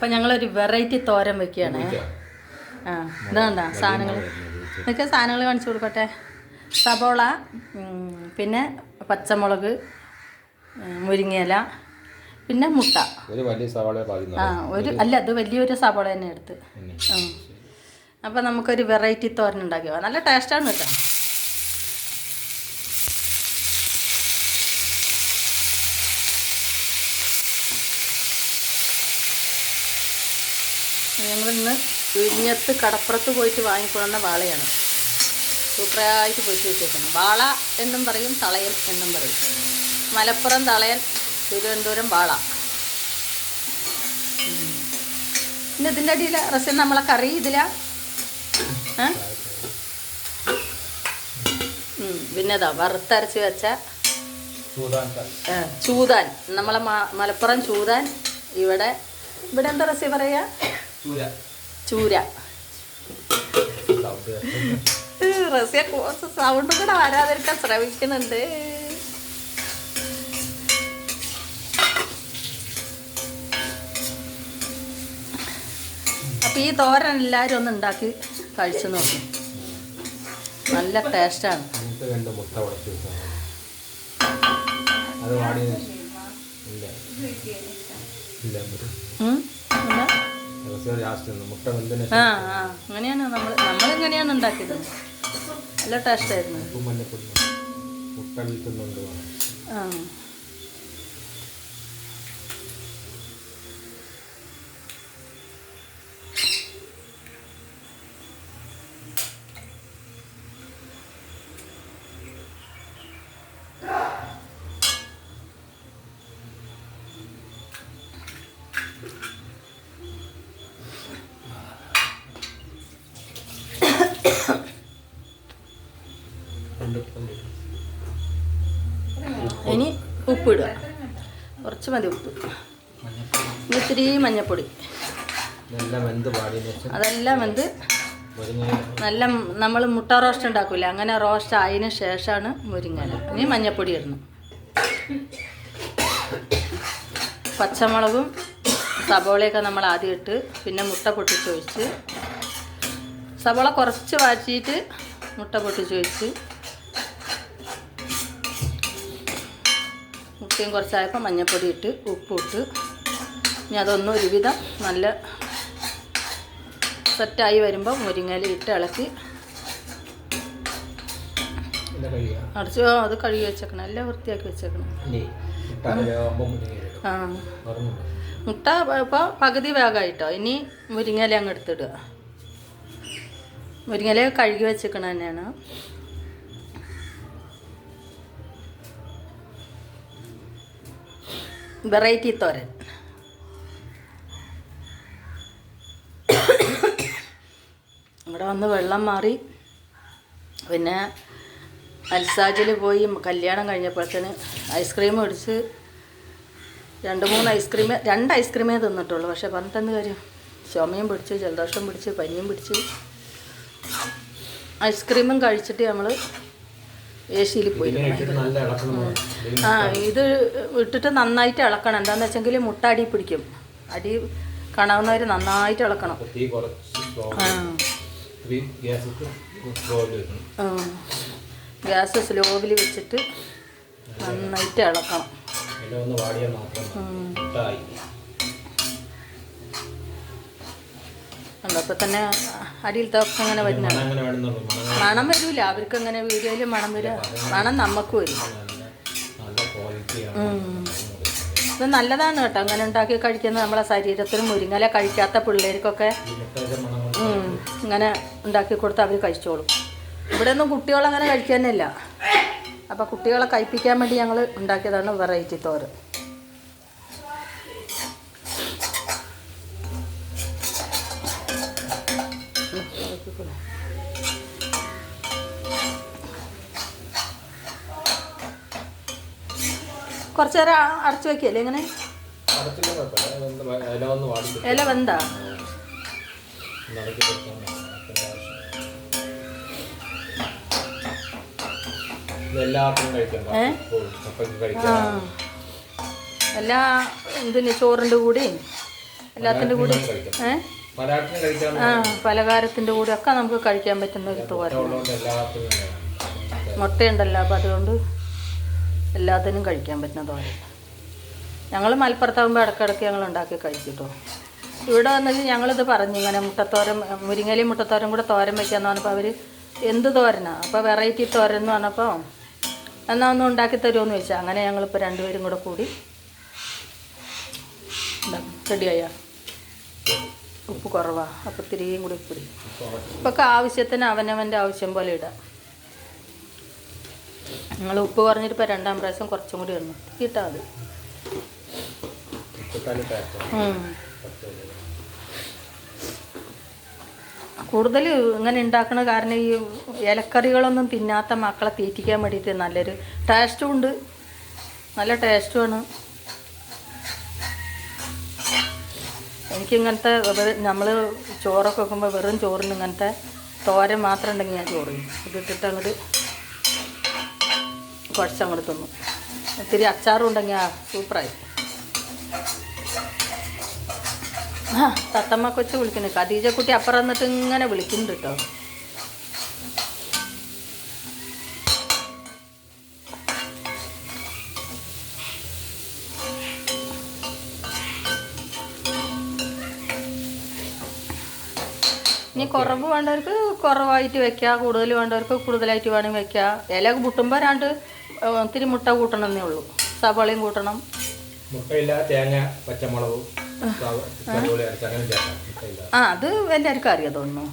അപ്പം ഞങ്ങളൊരു വെറൈറ്റി തോരൻ വെക്കുകയാണ്. ആ ഇതാണ്ട സാധനങ്ങൾ. ഇതൊക്കെ സാധനങ്ങൾ കാണിച്ചു കൊടുക്കട്ടെ. സബോള പിന്നെ പച്ചമുളക് മുരിങ്ങയില പിന്നെ മുട്ട. ഒരു വലിയ സവാള ആ ഒരു അല്ല അത് വലിയൊരു സബോള തന്നെ എടുത്ത്. അപ്പൊ നമുക്കൊരു വെറൈറ്റി തോരൻ ഉണ്ടാക്കിയോ നല്ല ടേസ്റ്റാണ് കേട്ടോ. ഞങ്ങളിന്ന് വിഴിഞ്ഞത്ത് കടപ്പുറത്ത് പോയിട്ട് വാങ്ങിക്കൊള്ളുന്ന വാളയാണ്. സൂപ്പറായിട്ട് പൊരിച്ച് വെച്ചേക്കണം വാള എന്നും പറയും തളയൻ എന്നും പറയും. മലപ്പുറം തളയൻ തിരുവനന്തപുരം വാള. പിന്നെ ഇതിന്റെ അടിയിൽ റസ്യം നമ്മളെ കറി ഇതില? പിന്നെ ഇതാ വറുത്തരച്ച് വെച്ച ചൂതാൻ. നമ്മളെ മലപ്പുറം ചൂതാൻ. ഇവിടെ ഇവിടെ എന്താ റസ്യം പറയാ? ചൂര. റസ്യ സൗണ്ടും കൂടെ വരാതിരിക്കാൻ ശ്രമിക്കുന്നുണ്ട്. അപ്പം ഈ തോരൻ എല്ലാവരും ഒന്ന് ഉണ്ടാക്കി കഴിച്ചു നോക്കി. നല്ല ടേസ്റ്റാണ്. അത് വാടി. ഇല്ല. ഇല്ല ഉം? എന്താ? ലാസ്റ്റ് മുട്ട വെന്തിന് ആ ആ അങ്ങനെയാണ് നമ്മൾ നമ്മൾ ഇങ്ങനെയാണ് ഉണ്ടാക്കിയത്? നല്ല ടേസ്റ്റായിരുന്നു ആ. ഉപ്പിടുക. കുറച്ച് മതി ഉപ്പ്. ഇച്ചിരി ഇത്തിരി മഞ്ഞപ്പൊടി. അതെല്ലാം വെന്ത് നല്ല നമ്മൾ മുട്ട റോസ്റ്റ് ഉണ്ടാക്കൂല? അങ്ങനെ റോസ്റ്റ് ആയതിനു ശേഷമാണ് മുരിങ്ങ ഇനി മഞ്ഞപ്പൊടി ഇടുന്നു പച്ചമുളകും സബോളയൊക്കെ നമ്മൾ ആദ്യം ഇട്ട് പിന്നെ മുട്ട പൊട്ടിച്ചൊഴിച്ച് സബോള കുറച്ച് വാറ്റിയിട്ട് മുട്ട പൊട്ടിച്ചൊഴിച്ച് മുട്ടയും കുറച്ചായപ്പോൾ മഞ്ഞപ്പൊടി ഇട്ട് ഉപ്പിട്ട് ഇനി അതൊന്നും ഒരുവിധം നല്ല സെറ്റായി വരുമ്പോൾ മുരിങ്ങയില ഇട്ട് ഇളക്കി അടച്ച് അത് കഴുകി വെച്ചേക്കണം. എല്ലാം വൃത്തിയാക്കി വെച്ചേക്കണം. ആ. മുട്ട ഇപ്പോൾ പകുതി വേഗമായിട്ടോ ഇനി മുരിങ്ങയില അങ്ങ് എടുത്തിടുക. മുരിങ്ങയില കഴുകി വെച്ചേക്കണ തന്നെയാണ്. വെറൈറ്റി തോരൻ. ഇവിടെ വന്ന് വെള്ളം മാറി. പിന്നെ അൽസാജിൽ പോയി കല്യാണം കഴിഞ്ഞപ്പോഴത്തേന് ഐസ്ക്രീം മേടിച്ച് രണ്ട് മൂന്ന് ഐസ്ക്രീമേ രണ്ട് ഐസ്ക്രീമേ തിന്നിട്ടുള്ളൂ. പക്ഷെ പറഞ്ഞിട്ടെന്ത് കാര്യം? ചുമയും പിടിച്ച് ജലദോഷം പിടിച്ച് പനിയും പിടിച്ച് ഐസ്ക്രീമും കഴിച്ചിട്ട് നമ്മൾ സിയിൽ പോയി ആ ഇത് ഇട്ടിട്ട് നന്നായിട്ട് ഇളക്കണം. എന്താണെന്ന് വെച്ചെങ്കിൽ മുട്ട അടി പിടിക്കും. അടി കാണാവുന്നവർ നന്നായിട്ട് ഇളക്കണം. ഗ്യാസ് സ്ലോവിൽ വെച്ചിട്ട് നന്നായിട്ട് ഇളക്കണം. കണ്ടപ്പോൾ തന്നെ അടിയിൽ തൊക്കെ അങ്ങനെ വരുന്ന മണം വരൂല അവർക്ക് അങ്ങനെ വീഡിയോയിൽ മണം വരിക മണം നമുക്ക് വരും. ഇത് നല്ലതാണ് കേട്ടോ. അങ്ങനെ ഉണ്ടാക്കി കഴിക്കുന്നത് നമ്മളെ ശരീരത്തിന് മുരിങ്ങല കഴിക്കാത്ത പിള്ളേർക്കൊക്കെ ഇങ്ങനെ ഉണ്ടാക്കി കൊടുത്ത് അവർ കഴിച്ചോളും. ഇവിടെ ഒന്നും കുട്ടികളങ്ങനെ കഴിക്കാനില്ല അപ്പോൾ കുട്ടികളെ കഴിപ്പിക്കാൻ വേണ്ടി ഞങ്ങൾ ഉണ്ടാക്കിയതാണ് വെറൈറ്റി തോരൻ. കുറച്ച് നേരം അടച്ചു വെക്കല്ലേ വ- ഇല വെന്താ? എല്ലാ എന്തിന് ചോറിന്റെ കൂടെയും എല്ലാത്തിന്റെ കൂടെ ഏ? പലഹാരത്തിന് ആ പലഹാരത്തിന്റെ കൂടെ ഒക്കെ നമുക്ക് കഴിക്കാൻ പറ്റുന്ന ഒരു വേണം. മുട്ടയുണ്ടല്ലോ അപ്പം അതുകൊണ്ട് എല്ലാത്തിനും കഴിക്കാൻ പറ്റുന്ന തോരൻ. ഞങ്ങൾ മലപ്പുറത്താകുമ്പോൾ ഇടയ്ക്കിടയ്ക്ക് ഞങ്ങൾ ഉണ്ടാക്കി കഴിച്ചിട്ടോ ഇവിടെ വന്നിട്ട് ഞങ്ങളിത് പറഞ്ഞു ഇങ്ങനെ മുട്ടത്തോരൻ മുരിങ്ങലി മുട്ടത്തോരൻ കൂടെ തോരൻ വയ്ക്കാന്ന് പറഞ്ഞപ്പോൾ അവർ എന്ത് തോരനാ? അപ്പോൾ വെറൈറ്റി തോരൻ എന്ന് പറഞ്ഞപ്പോൾ എന്നാൽ ഒന്ന് ഉണ്ടാക്കി തരുമെന്ന് ചോദിച്ചാൽ അങ്ങനെ ഞങ്ങളിപ്പോൾ രണ്ടുപേരും കൂടെ കൂടി റെഡിയായ. ഉപ്പ് കുറവാണ് അപ്പോൾ തിരികെയും കൂടി ഉപ്പിടി ഇപ്പൊക്കെ ആവശ്യത്തിന് അവനവന്റെ ആവശ്യം പോലെ ഇടാം. നിങ്ങൾ ഉപ്പ് കുറഞ്ഞിട്ട് ഇപ്പോൾ രണ്ടാം പ്രാവശ്യം കുറച്ചും കൂടി ഇടണം. കിട്ടാം കൂടുതൽ ഇങ്ങനെ ഉണ്ടാക്കണ കാരണം ഈ ഇലക്കറികളൊന്നും തിന്നാത്ത മക്കളെ തീറ്റിക്കാൻ വേണ്ടിയിട്ട് നല്ലൊരു ടേസ്റ്റും ഉണ്ട്. നല്ല ടേസ്റ്റുമാണ് എനിക്കിങ്ങനത്തെ നമ്മൾ ചോറൊക്കെ വെക്കുമ്പോൾ വെറും ചോറിന് ഇങ്ങനത്തെ തോരൻ മാത്രം ഉണ്ടെങ്കിൽ ഞാൻ ചോറ്. ഇതിട്ടിട്ട് അങ്ങോട്ട് കുഴച്ചങ്ങോട്ട് തിന്നു. ഒത്തിരി അച്ചാറും ഉണ്ടെങ്കിൽ ആ സൂപ്പറായി. ആ തത്തമ്മ കൊച്ചു വിളിക്കുന്നു. ഖദീജ കുട്ടി അപ്പുറം എന്നിട്ട് ഇങ്ങനെ വിളിക്കുന്നുണ്ട് കേട്ടോ ഇനി കുറവ് വേണ്ടവർക്ക് കുറവായിട്ട് വെക്കുക കൂടുതൽ വേണ്ടവർക്ക് കൂടുതലായിട്ട് വേണമെങ്കിൽ വെക്കുക ഇല മുട്ടുമ്പോൾ രണ്ട് ഒത്തിരി മുട്ട കൂട്ടണമെന്നേ ഉള്ളൂ. സവാളയും കൂട്ടണം. മുട്ടയില്ല തേങ്ങ പച്ചമുളകും ആ. അത് എല്ലാവർക്കും അറിയാം തോന്നുന്നു.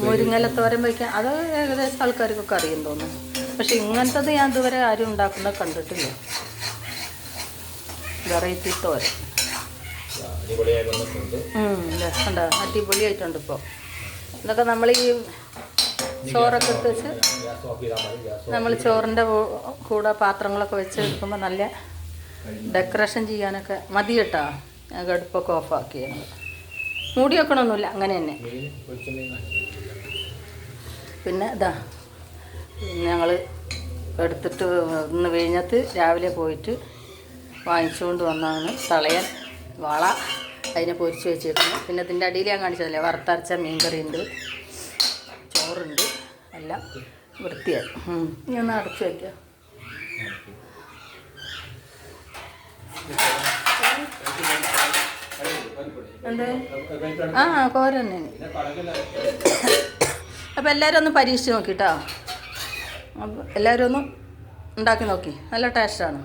മുരിങ്ങല തോരൻ വയ്ക്കാൻ അത് ഏകദേശം ആൾക്കാർക്കൊക്കെ അറിയാൻ തോന്നുന്നു. പക്ഷെ ഇങ്ങനത്തത് ഞാൻ ഇതുവരെ ആരും ഉണ്ടാക്കുന്നത് കണ്ടിട്ടില്ല. വെറൈറ്റി തോരൻ. അടിപൊളിയായിട്ടുണ്ട് ഇപ്പോൾ ഇതൊക്കെ നമ്മൾ ഈ ചോറൊക്കെ വെച്ച് നമ്മൾ ചോറിന്റെ കൂടെ പാത്രങ്ങളൊക്കെ വെച്ച് എടുക്കുമ്പോൾ നല്ല ഡെക്കറേഷൻ ചെയ്യാനൊക്കെ മതി കേട്ടോ. അടുപ്പൊക്കെ ഓഫാക്കി. മൂടി വെക്കണമൊന്നുമില്ല അങ്ങനെ തന്നെ. പിന്നെ ഇതാ ഞങ്ങൾ എടുത്തിട്ട് ഇന്ന് വിഴിഞ്ഞത്ത് രാവിലെ പോയിട്ട് വാങ്ങിച്ചുകൊണ്ട് വന്നതാണ് തളയൻ വള അതിനെ പൊരിച്ച് വെച്ചിരിക്കുന്നു പിന്നെ ഇതിന്റെ അടിയിൽ ഞാൻ കാണിച്ചതല്ലേ വറുത്തരച്ച മീൻകറി ഉണ്ട് ചോറുണ്ട് എല്ലാം. വൃത്തിയായി ഞാൻ അടച്ചു വയ്ക്കാം എന്ത്? ആ അപ്പോൾ എല്ലാവരും ഒന്ന് പരീക്ഷിച്ച് നോക്കിട്ടോ. എല്ലാവരും ഒന്ന് ഉണ്ടാക്കി നോക്കി. നല്ല ടേസ്റ്റാണ്